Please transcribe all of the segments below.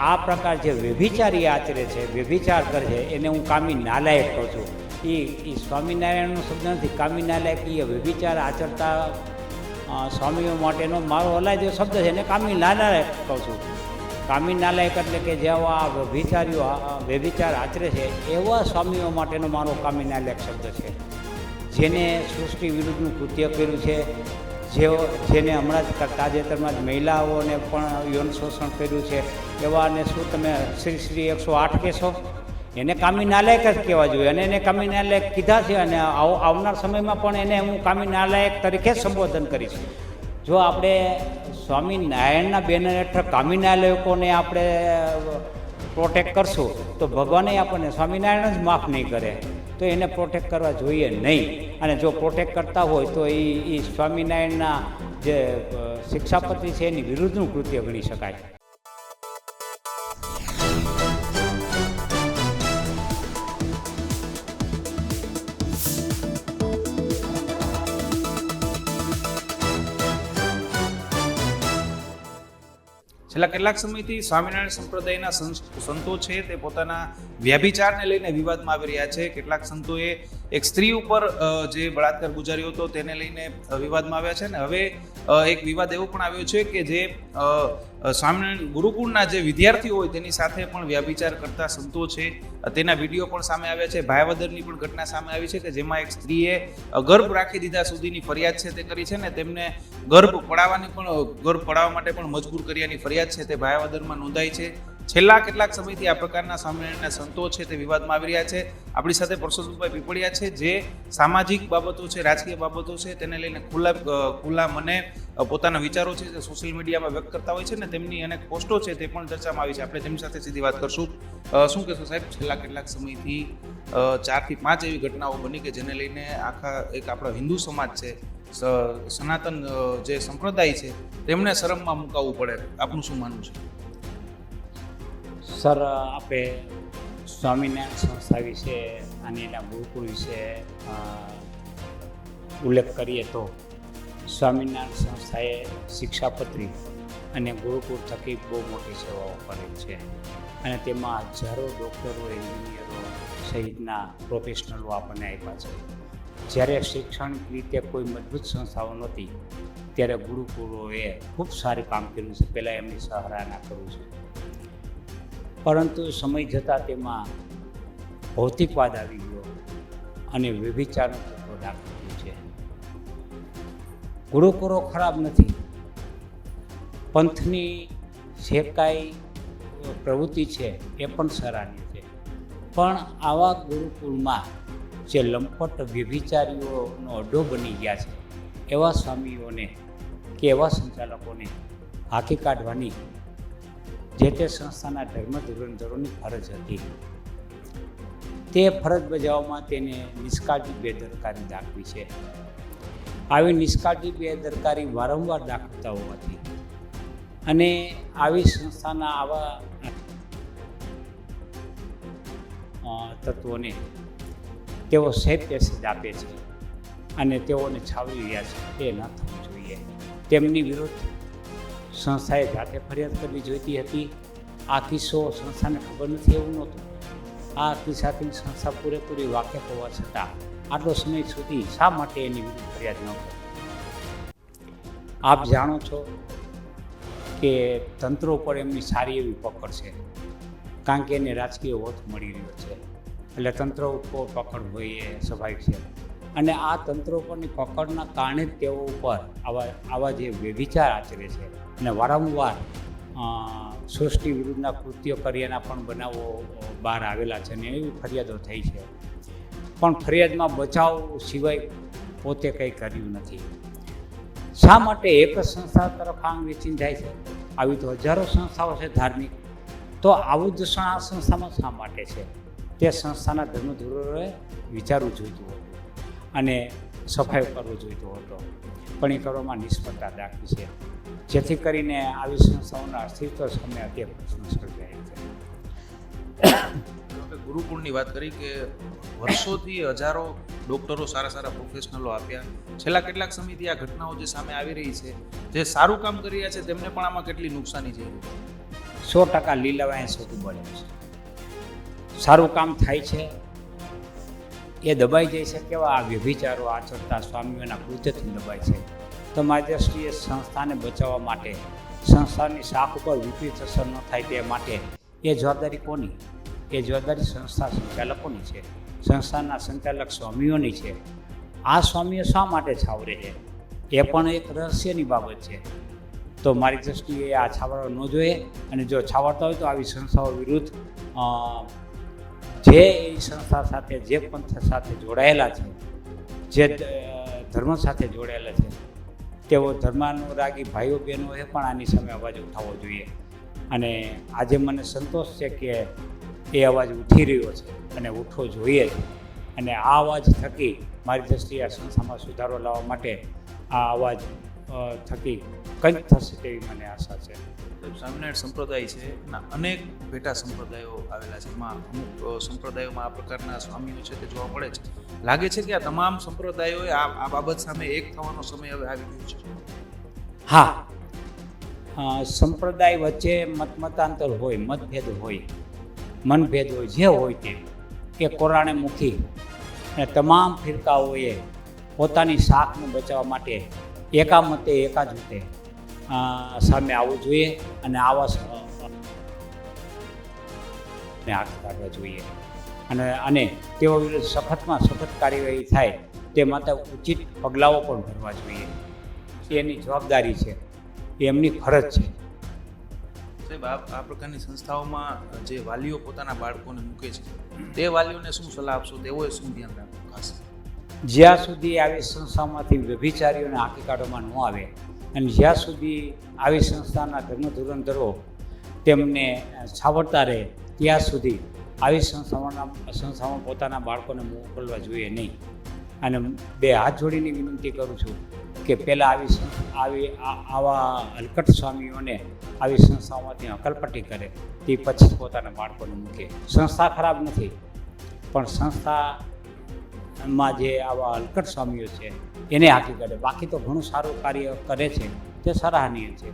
આ પ્રકાર જે વ્યભિચારી આચરે છે, વ્યભિચાર કરે છે, એને હું કામી નાલાયક કહું છું. એ એ સ્વામિનારાયણનો શબ્દ નથી કામી નાલાયક એ વ્યભિચાર આચરતા સ્વામીઓ માટેનો મારો અલાય જે શબ્દ છે, એને કામી નાલાયક કહું છું. કામી નાલાયક એટલે કે જેવા આ વ્યભિચારીઓ વ્યભિચાર આચરે છે, એવા સ્વામીઓ માટેનો મારો કામી નાલાયક શબ્દ છે. જેને સૃષ્ટિ વિરુદ્ધનું કૃત્ય કર્યું છે જેઓ જેને હમણાં જ તાજેતરમાં જ મહિલાઓને પણ યૌન શોષણ કર્યું છે, એવાને શું તમે શ્રી શ્રી એકસો આઠ કહેશો? એને કામી નાલાયક જ કહેવા જોઈએ. અને એને કામી નાલાયક કીધા છે અને આવ આવનાર સમયમાં પણ એને હું કામી નાલાયક તરીકે સંબોધન કરીશ. જો આપણે સ્વામિનારાયણના બેનર હેઠળ કામી નાલાયકોને આપણે પ્રોટેક્ટ કરશું, તો ભગવાને આપણને સ્વામિનારાયણ જ માફ નહીં કરે. તો એને પ્રોટેક્ટ કરવા જોઈએ નહીં. અને જો પ્રોટેક્ટ કરતા હોય તો એ એ સ્વામિનારાયણના જે શિક્ષાપતિ છે એની વિરુદ્ધનું કૃત્ય ગણી શકાય. છેલ્લા કેટલાક સમયથી સ્વામિનારાયણ સંપ્રદાયના સંતો છે તે પોતાના વ્યાભિચારને લઈને વિવાદમાં આવી રહ્યા છે. કેટલાક સંતોએ એક સ્ત્રી ઉપર જે બળાત્કાર ગુજાર્યો હતો તેને લઈને વિવાદમાં આવ્યા છે ને હવે એક વિવાદ એવો પણ આવ્યો છે કે જે સ્વામિનારાયણ ગુરુકુળના જે વિદ્યાર્થીઓ હોય તેની સાથે પણ વ્યાભિચાર કરતા સંતો છે. તેના વીડિયો પણ સામે આવ્યા છે. ભાયાવદરની પણ ઘટના સામે આવી છે કે જેમાં એક સ્ત્રીએ ગર્ભ રાખી દીધા સુધીની ફરિયાદ છે તે કરી છે ને તેમને ગર્ભ પડાવવાની પણ ગર્ભ પડાવવા માટે પણ મજબૂર કર્યાની ફરિયાદ છે તે ભાયાવદરમાં નોંધાઈ છે. છેલ્લા કેટલાક સમયથી આ પ્રકારના સ્વામિનારાયણના સંતો છે તે વિવાદમાં આવી રહ્યા છે. આપણી સાથે પરસોત્તમભાઈ પીપળિયા છે, જે સામાજિક બાબતો છે, રાજકીય બાબતો છે, તેને લઈને ખુલ્લા ખુલ્લા મને પોતાના વિચારો છે તે સોશિયલ મીડિયામાં વ્યક્ત કરતા હોય છે ને તેમની અનેક પોસ્ટો છે તે પણ ચર્ચામાં આવી છે. આપણે તેમની સાથે સીધી વાત કરશું. શું કહેશો સાહેબ, છેલ્લા કેટલાક સમયથી ચારથી પાંચ એવી ઘટનાઓ બની કે જેને લઈને આખા એક આપણા હિન્દુ સમાજ છે સનાતન જે સંપ્રદાય છે તેમણે શરમમાં મુકાવવું પડે. આપનું શું માનવું છે? સર આપણે સ્વામિનારાયણ સંસ્થા વિશે અને એના ગુરુકુળ વિશે ઉલ્લેખ કરીએ તો સ્વામિનારાયણ સંસ્થાએ શિક્ષાપત્રી અને ગુરુકુળ થકી બહુ મોટી સેવાઓ કરેલ છે. અને તેમાં હજારો ડૉક્ટરો, એન્જિનિયરો સહિતના પ્રોફેશનલો આપણને આપ્યા છે. જ્યારે શૈક્ષણિક રીતે કોઈ મજબૂત સંસ્થાઓ નહોતી, ત્યારે ગુરુકુળોએ ખૂબ સારું કામ કર્યું છે. પહેલાં એમની સરાહના કરું છું. પરંતુ સમય જતાં તેમાં ભૌતિકવાદ આવી ગયો અને વ્યભિચારનો તત્વ દાખવ્યું છે. ગુરુકુળો ખરાબ નથી. પંથની જે કાંઈ પ્રવૃત્તિ છે એ પણ સરાહનીય છે. પણ આવા ગુરુકુળમાં જે લંપટ વ્યભિચારીઓનો અડ્ડો બની ગયા છે, એવા સ્વામીઓને કે એવા સંચાલકોને હાંકી કાઢવાની જે તે સંસ્થાના ધર્મ ધુરંધરોની ફરજ હતી. તે ફરજ બજાવવામાં તેને નિષ્કાળજી બેદરકારી દાખવી છે. આવી નિષ્કાળજી બેદરકારી વારંવાર દાખવતા હોવાથી અને આવી સંસ્થાના આવા તત્વોને તેઓ સેફ પેસેજ આપે છે અને તેઓને છાવી રહ્યા છે. તે ન થવું જોઈએ. તેમની વિરુદ્ધ સંસ્થાએ જાતે ફરિયાદ કરવી જોઈતી હતી. આ કિસ્સો સંસ્થાને ખબર નથી એવું નહોતું. આ કિસ્સાથી સંસ્થા પૂરેપૂરી વાકેફ હોવા છતાં આટલો સમય સુધી શા માટે એની ફરિયાદ ન કરી? આપ જાણો છો કે તંત્ર ઉપર એમની સારી એવી પકડ છે, કારણ કે એને રાજકીય હોત મળી રહ્યો છે. એટલે તંત્ર ઉપર પકડ હોય એ સ્વાભાવિક છે. અને આ તંત્ર ઉપરની પકડના કારણે જ તેઓ ઉપર આવા આવા જે વ્યભિચાર આચરે છે અને વારંવાર સૃષ્ટિ વિરુદ્ધના કૃત્યો કર્યાના પણ બનાવો બહાર આવેલા છે અને એવી ફરિયાદો થઈ છે. પણ ફરિયાદમાં બચાવ સિવાય પોતે કંઈ કર્યું નથી. શા માટે એક જ સંસ્થા તરફ આંગ વેચીને જાય છે? આવી તો હજારો સંસ્થાઓ છે ધાર્મિક. તો આવું દૂષણ આ સંસ્થામાં શા માટે છે? તે સંસ્થાના ધર્મધુરોએ વિચારવું જોઈતું હતું અને સફાઈ કરવો જોઈતો હતો. પણ એ કરવામાં નિષ્ફળતા દાખવી છે. જેથી કરીને આવી સંસ્થાઓના અસ્તિત્વ સામે અત્યારે પ્રશ્ન સર્જાય છે. ગુરુકુળની વાત કરી કે વર્ષોથી હજારો ડોક્ટરો સારા સારા પ્રોફેશનલો આપ્યા. છેલ્લા કેટલાક સમયથી આ ઘટનાઓ જે સામે આવી રહી છે, જે સારું કામ કરી રહ્યા છે, તેમને પણ આમાં કેટલી નુકસાની છે? સો ટકા લીલાવાય સૌથી બને છે. સારું કામ થાય છે એ દબાઈ જાય છે. કેવા આ વ્યભિચારો આચરતા સ્વામીઓના કૃત્યથી દબાય છે. તો મારી દ્રષ્ટિએ સંસ્થાને બચાવવા માટે, સંસ્થાની શાખ ઉપર વિપરીત અસર ન થાય તે માટે એ જવાબદારી કોની? એ જવાબદારી સંસ્થા સંચાલકોની છે. સંસ્થાના સંચાલક સ્વામીઓની છે. આ સ્વામીઓ શા માટે છાવરે છે એ પણ એક રહસ્યની બાબત છે. તો મારી દ્રષ્ટિએ આ છાવરવા ન જોઈએ અને જો છાવરતા હોય તો આવી સંસ્થાઓ વિરુદ્ધ જે એ સંસ્થા સાથે, જે પંથ સાથે જોડાયેલા છે, જે ધર્મ સાથે જોડાયેલા છે, તેઓ ધર્માનુરાગી ભાઈઓ બહેનોએ પણ આની સામે અવાજ ઉઠાવવો જોઈએ. અને આજે મને સંતોષ છે કે એ અવાજ ઉઠી રહ્યો છે અને ઉઠવો જોઈએ જ અને આ અવાજ થકી મારી દ્રષ્ટિએ આ સંસ્થામાં સુધારો લાવવા માટે આ અવાજ થકી કંઈક થશે તેવી મને આશા છે. સ્વામિનારાયણ સંપ્રદાય છે એના અનેક પેટા સંપ્રદાયો આવેલા છે. એમાં અમુક સંપ્રદાયોમાં આ પ્રકારના સ્વામીઓ છે તે જોવા મળે છે. લાગે છે કે આ તમામ સંપ્રદાયોએ આ આ બાબત સામે એક થવાનો સમય હવે આવી ગયો છે. હા. સંપ્રદાય વચ્ચે મતમતાંતર હોય મતભેદ હોય મનભેદ હોય જે હોય તે એ કોરાણે મૂકી અને તમામ ફિરકાઓએ પોતાની શાખને બચાવવા માટે એકામતે જ મતે સામે આવવું જોઈએ અને આવા ને હાથ કાઢવા જોઈએ. અને અને તેઓ વિરુદ્ધ સખતમાં સખત કાર્યવાહી થાય તે માટે ઉચિત પગલાઓ પણ ભરવા જોઈએ. એની જવાબદારી છે, એમની ફરજ છે. સાહેબ, આ આ પ્રકારની સંસ્થાઓમાં જે વાલીઓ પોતાના બાળકોને મૂકે છે, તે વાલીઓને શું સલાહ આપશો? તેઓએ શું ધ્યાન રાખવું? જ્યાં સુધી આવી સંસ્થામાંથી વ્યભિચારીઓને હાંકી કાઢવામાં ન આવે અને જ્યાં સુધી આવી સંસ્થાના ધર્મ ધુરંધરો તેમને છાવરતા રહે, ત્યાં સુધી આવી સંસ્થાઓના સંસ્થાઓમાં પોતાના બાળકોને મોકલવા જોઈએ નહીં. અને બે હાથ જોડીને વિનંતી કરું છું કે પહેલાં આવી આવી આવા હલકટ સ્વામીઓને આવી સંસ્થાઓમાંથી હકલપટ્ટી કરે, તે પછી પોતાના બાળકોને મૂકે. સંસ્થા ખરાબ નથી, પણ સંસ્થા માં જે આવા અલકટ સ્વામીઓ છે, એને હાકી કરે બાકી તો ઘણું સારું કાર્ય કરે છે, તે સરાહનીય છે.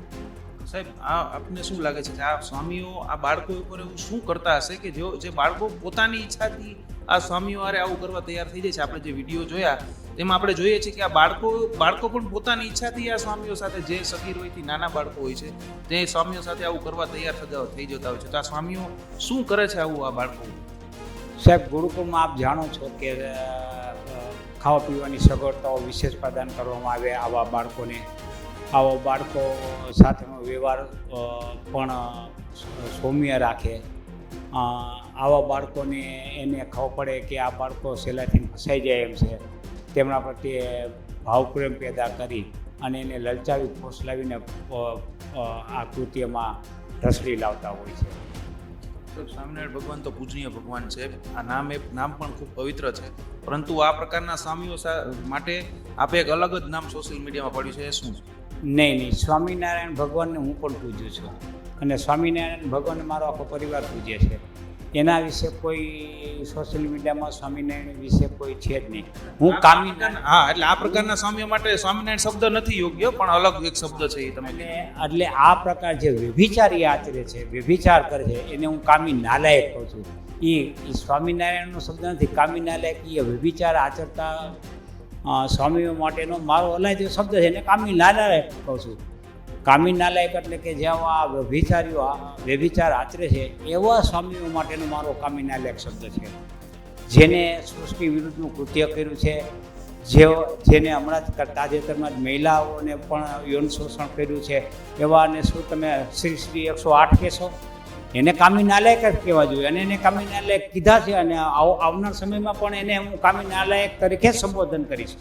સાહેબ, આ આપને શું લાગે છે કે આ સ્વામીઓ, આ બાળકો ઉપર એવું શું કરતા હશે કે જો જે બાળકો પોતાની ઈચ્છાથી આ સ્વામીઓ આરે આવું કરવા તૈયાર થઈ જાય છે? આપણે જે વીડિયો જોયા, તેમાં આપણે જોઈએ છીએ કે આ બાળકો બાળકો પણ પોતાની ઈચ્છાથી આ સ્વામીઓ સાથે જે સગીર હોયથી નાના બાળકો હોય છે, તે સ્વામીઓ સાથે આવું કરવા તૈયાર થઈ જતા હોય છે. તો આ સ્વામીઓ શું કરે છે આવું આ બાળકો? સાહેબ, ગુરુકુળમાં આપ જાણો છો કે ખાવા પીવાની સગવડતાઓ વિશેષ પ્રદાન કરવામાં આવે આવા બાળકોને. આવા બાળકો સાથેનો વ્યવહાર પણ સૌમ્ય રાખે. આવા બાળકોને એને ખબર પડે કે આ બાળકો સહેલાથી ફસાઈ જાય એમ છે. તેમના પ્રત્યે ભાવપ્રેમ પેદા કરી અને એને લલચાવી, ફોસલાવીને આ કૃત્યમાં રસડી લાવતા હોય છે. સ્વામિનારાયણ ભગવાન તો પૂજનીય ભગવાન છે. આ નામ એ નામ પણ ખૂબ પવિત્ર છે. પરંતુ આ પ્રકારના સ્વામીઓ માટે આપે એક અલગ જ નામ સોશિયલ મીડિયામાં પડ્યું છે. એ શું નહીં નહીં. સ્વામિનારાયણ ભગવાનને હું પણ પૂજું છું. અને સ્વામિનારાયણ ભગવાન મારો આખો પરિવાર પૂજે છે. એના વિશે કોઈ સોશિયલ મીડિયામાં સ્વામિનારાયણ વિશે કોઈ છે જ નહીં. હું કામી હા એટલે આ પ્રકારના સ્વામીઓ માટે સ્વામિનારાયણ શબ્દ નથી યોગ્ય પણ અલગ એક શબ્દ છે એ તમે એટલે આ પ્રકાર જે વ્યભિચારી આચરે છે વ્યભિચાર કરે છે એને હું કામી નાલાયક કહું છું. એ એ સ્વામિનારાયણનો શબ્દ નથી કામી નાલાયક એ વ્યભિચાર આચરતા સ્વામીઓ માટેનો મારો અલાય જે શબ્દ છે એને કામી નાલાયક કહું છું. કામી નાલાયક એટલે કે જેવા આ વ્યભિચારીઓ વ્યભિચાર આચરે છે, એવા સ્વામીઓ માટેનો મારો કામી નાલાયક શબ્દ છે. જેને સૃષ્ટિ વિરુદ્ધનું કૃત્ય કર્યું છે, જે જેને હમણાં જ તાજેતરમાં જ મહિલાઓને પણ યૌન શોષણ કર્યું છે એવાને શું તમે શ્રી શ્રી એકસો આઠ કહેશો? એને કામી નાલાયક જ કહેવા જોઈએ. અને એને કામી નાલાયક કીધા છે અને આવ- આવનાર સમયમાં પણ એને હું કામી નાલાયક તરીકે સંબોધન કરીશ.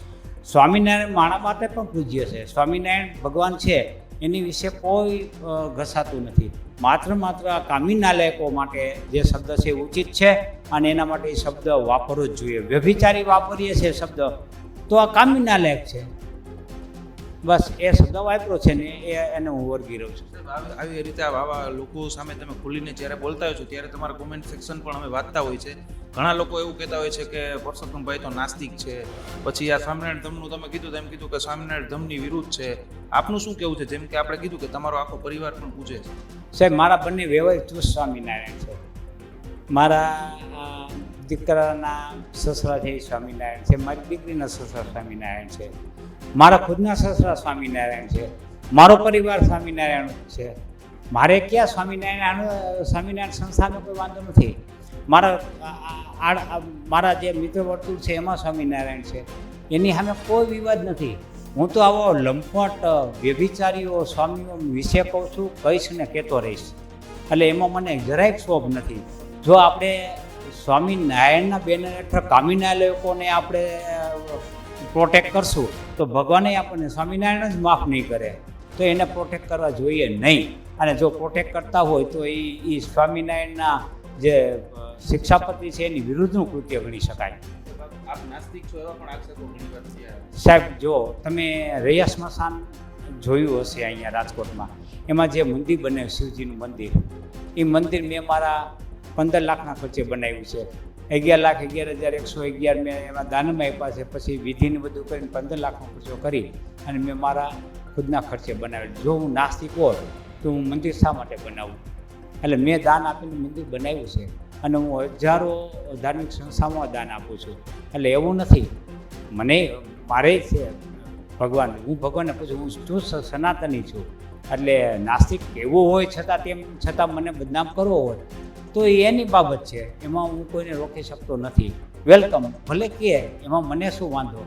સ્વામિનારાયણ માણા માટે પણ પૂજ્ય છે. સ્વામિનારાયણ ભગવાન છે. એની વિશે કોઈ ઘસાતું નથી. માત્ર માત્ર આ કામી નાલાયકો માટે જે શબ્દ છે એ ઉચિત છે અને એના માટે એ શબ્દ વાપરવો જ જોઈએ. વ્યભિચારી વાપરીએ છીએ શબ્દ. તો આ કામી નાલાયક છે. બસ એ શબ્દ વાપરો છે ને એ એને હું વર્ગી રહ્યો છું. આવી- રીતે આવા લોકો સામે તમે ખુલીને જ્યારે બોલતા હોય છો, ત્યારે તમારા કોમેન્ટ સેક્શન પણ અમે વાંચતા હોય છે. ઘણા લોકો એવું કહેતા હોય છે કે પરસોત્તમભાઈ તો નાસ્તિક છે. પછી આ સ્વામિનારાયણ ધર્મનું તમે કીધું તેમ કીધું કે સ્વામિનારાયણ ધર્મની વિરુદ્ધ છે. આપનું શું કેવું છે? જેમ કે આપણે કીધું કે તમારો આખો પરિવાર પણ પૂજે છે. સાહેબ, મારા બંને વ્યવહાર ચુસ્ત સ્વામિનારાયણ છે. મારા દીકરાના સસરા છે સ્વામિનારાયણ છે. મારી દીકરીના સસરા સ્વામિનારાયણ છે. મારા ખુદના સસરા સ્વામિનારાયણ છે. મારો પરિવાર સ્વામિનારાયણ છે. મારે ક્યાં સ્વામિનારાયણ સ્વામિનારાયણ સંસ્થાનો કોઈ વાંધો નથી. મારા મારા જે મિત્ર વર્તુળ છે, એમાં સ્વામિનારાયણ છે. એની સામે કોઈ વિવાદ નથી. હું તો આવો લંપટ, વ્યભિચારીઓ, સ્વામીઓ વિશે કહું છું, કહીશ ને કહેતો રહીશ. એટલે એમાં મને જરાય શોભ નથી. જો આપણે સ્વામિનારાયણના બેનર હેઠળ કામીના લોકોને આપણે પ્રોટેક્ટ કરશું, તો ભગવાને આપણને સ્વામિનારાયણ જ માફ નહીં કરે. તો એને પ્રોટેક્ટ કરવા જોઈએ નહીં. અને જો પ્રોટેક્ટ કરતા હોય તો એ એ સ્વામિનારાયણના જે અ, શિક્ષાપતિ છે એની વિરુદ્ધનું કૃત્ય ગણી શકાય. સાહેબ જો તમે રૈયા સ્મશાન જોયું હશે અહીંયા રાજકોટમાં એમાં જે મંદિર બને શિવજીનું મંદિર એ મંદિર મેં મારા પંદર લાખના ખર્ચે બનાવ્યું છે. અગિયાર લાખ અગિયાર હજાર એકસો અગિયાર મેં એમાં દાનમાં આપ્યા છે પછી વિધિને બધું કરીને પંદર લાખનો ખર્ચો કરી અને મેં મારા ખુદના ખર્ચે બનાવેલ જો હું નાસ્તિક હોત તો હું મંદિર શા માટે બનાવું? એટલે મેં દાન આપીને મંદિર બનાવ્યું છે. અને હું હજારો ધાર્મિક સંસ્થાઓમાં દાન આપું છું. એટલે એવું નથી. મને, મારે છે ભગવાન, હું ભગવાનને પૂછું, હું શું સનાતની છું? એટલે નાસ્તિક કેવું હોય છતાં તેમ, છતાં મને બદનામ કરવો હોય, તો એની બાબત છે. એમાં હું કોઈને રોકી શકતો નથી. વેલકમ, ભલે કે એમાં મને શું વાંધો?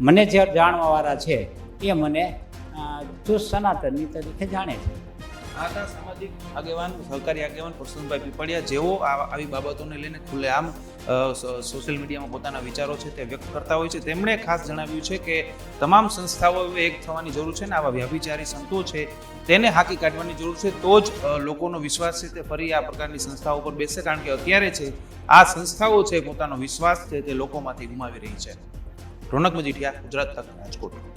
મને જે જાણવાવાળા છે, એ મને ચુસ્ત સનાતનની તરીકે જાણે છે. આ હતા સામાજિક આગેવાન, સહકારી આગેવાન પરસોત્તમભાઈ પીપળિયા જેઓ આવી બાબતોને લઈને ખુલ્લેઆમ સોશિયલ મીડિયામાં પોતાના વિચારો છે તે વ્યક્ત કરતા હોય છે. તેમણે ખાસ જણાવ્યું છે કે તમામ સંસ્થાઓ એક થવાની જરૂર છે ને આવા વ્યાભિચારી સંતો છે તેને હાકી કાઢવાની જરૂર છે. તો જ લોકોનો વિશ્વાસ છે તે ફરી આ પ્રકારની સંસ્થાઓ પર બેસે કારણ કે અત્યારે છે આ સંસ્થાઓ છે પોતાનો વિશ્વાસ છે તે લોકોમાંથી ગુમાવી રહી છે. રોનક મજીઠિયા, ગુજરાત તક રાજકોટ.